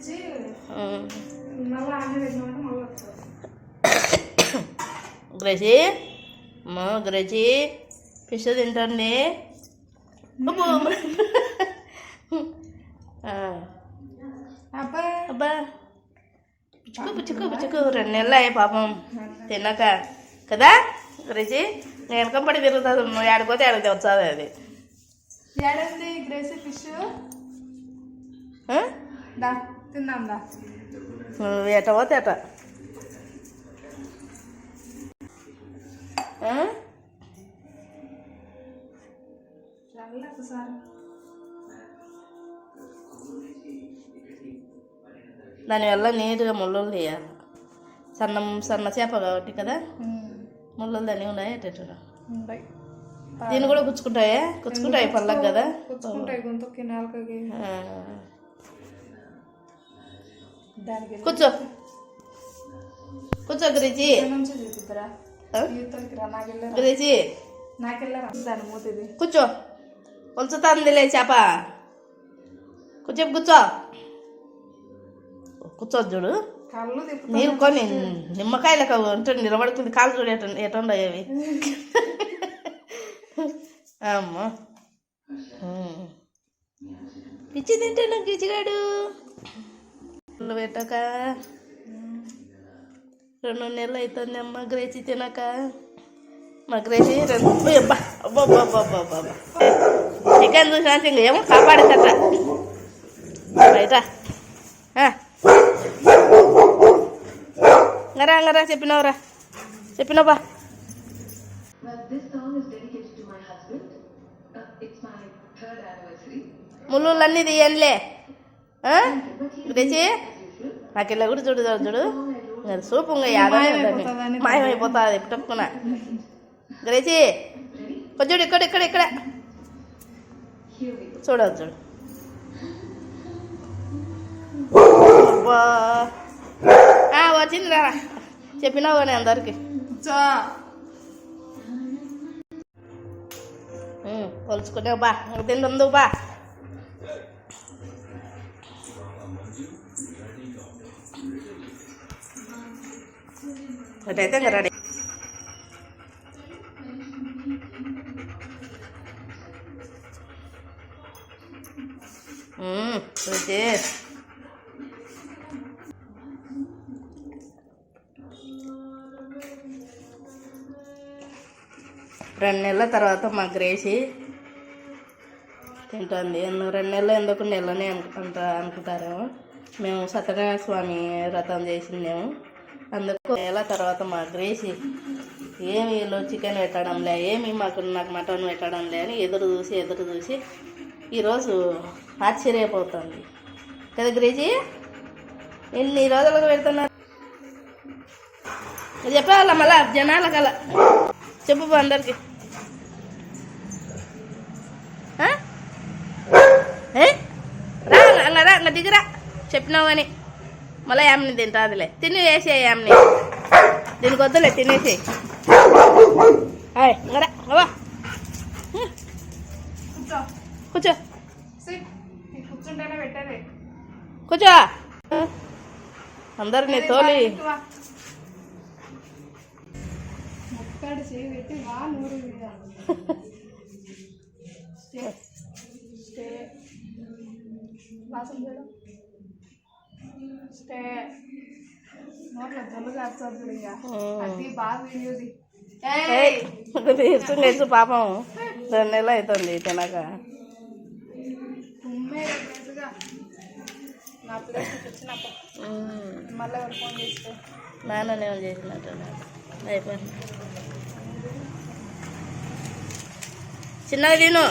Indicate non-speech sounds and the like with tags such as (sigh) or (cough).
ఇచ్చి. మళ్ళీ మళ్ళీ అమ్మో గ్రేసి ఫిష్ తింటండి అబ్బో. అబ్బా. పుచ్చుకు పుచ్చుకు పుచ్చుకు రెండు నెలలు అయ్యాయి పాపం. తిన్నాక. కదా గ్రేసి నేను వెనకంపడి తిరుగుతుంది నువ్వు ఆడిపోతే ఆడితే వచ్చాది అది. ఏడంది? Gracie fish? ఆ? దా తిందాం దా నువ్వు ఎట పోతే ఒకసారి. దానివల్ల నీట్గా ముళ్ళలు తీయాలి. సన్న సన్న చేప కాబట్టి కదా? ముళ్ళలు దాన్ని ఉన్నాయి ఉంటాయి. దీన్ని కూడా కుచ్చుకుంటాయా కుచ్చుకుంటాయి పళ్ళకి కదా? గొంతుకి కూర్చో. కూర్చో గురించి గురించి కూర్చో. ఉంచుతుందిలే చేప. కూర్చో కూర్చో. కూర్చో చూడు. నీరు కొని నిమ్మకాయలకు ఉంటుంది నిలబడుకుంది కాలు చూడు ఎట ఎటుండయి అవి. అమ్మా. పిచ్చి తింటాను గిచ్చిగాడు నువ్వు పెట్టక రెండు నెలలు అవుతుంది అమ్మ గ్రేచి తినక? మా గ్రేచి రెండు చికెన్ చూసినా ఇంక ఏమో కాపాడేదట బయట. అంగరా అంగరా ngara చెప్పినవరా చెప్పినవా Well, this ముళ్ళులన్నీ తీయండిలే. గురించి నాకు ఇలా కూడా చూడు చూడు చూడు. సూపు ఇంకా మాయమైపోతుందని మాయమైపోతుంది తప్పుకున్నా గురించి కొంచెం ఇక్కడ ఇక్కడ ఇక్కడ. చూడదు చూడు. వచ్చింది రా. చెప్పినావు కానీ అందరికి. కొలుచుకునే బా. తిందు బా. అటైతే ఇంకా రెడీ రెండు నెలల తర్వాత మా గ్రేసి తింటుంది. రెండు నెలలు ఎందుకు నెలనే అనుకుంటా అనుకుంటారేమో. మేము సత్యనారాయణ స్వామి వ్రతం చేసిందేమో. అందుకు నెల తర్వాత మా గ్రేసి ఏమి వీళ్ళు చికెన్ పెట్టడంలే ఏమి మాకు నాకు మటన్ పెట్టడంలే అని ఎదురు చూసి ఎదురు చూసి ఈరోజు ఆశ్చర్యపోతుంది. కదా గ్రేసి? ఎన్ని రోజులకు పెడుతున్నారు? చెప్పాల మళ్ళా జనాలకల్లా చెప్పు అందరికి. రా దిగిరా రా చెప్పినావు మళ్ళీ యామ్ని తింటాదిలే తిని వేసే యామ్ని. దీనికి వద్దులే తినేసి కూర్చో. కూర్చో. అందరినీ తోలి. (laughs) వాసన చూడు స్టే నోట్లో జల్లు కాస్తుంది ఇక. అది బాగా వీడియోది ఏయ్ తీర్చు నేర్చు పాపం. రెండు నెలలు అవుతుంది తినక. చేస్తే? నాన్న నేను చేసినట్టు అయిపోయింది. చిన్నగా తిను.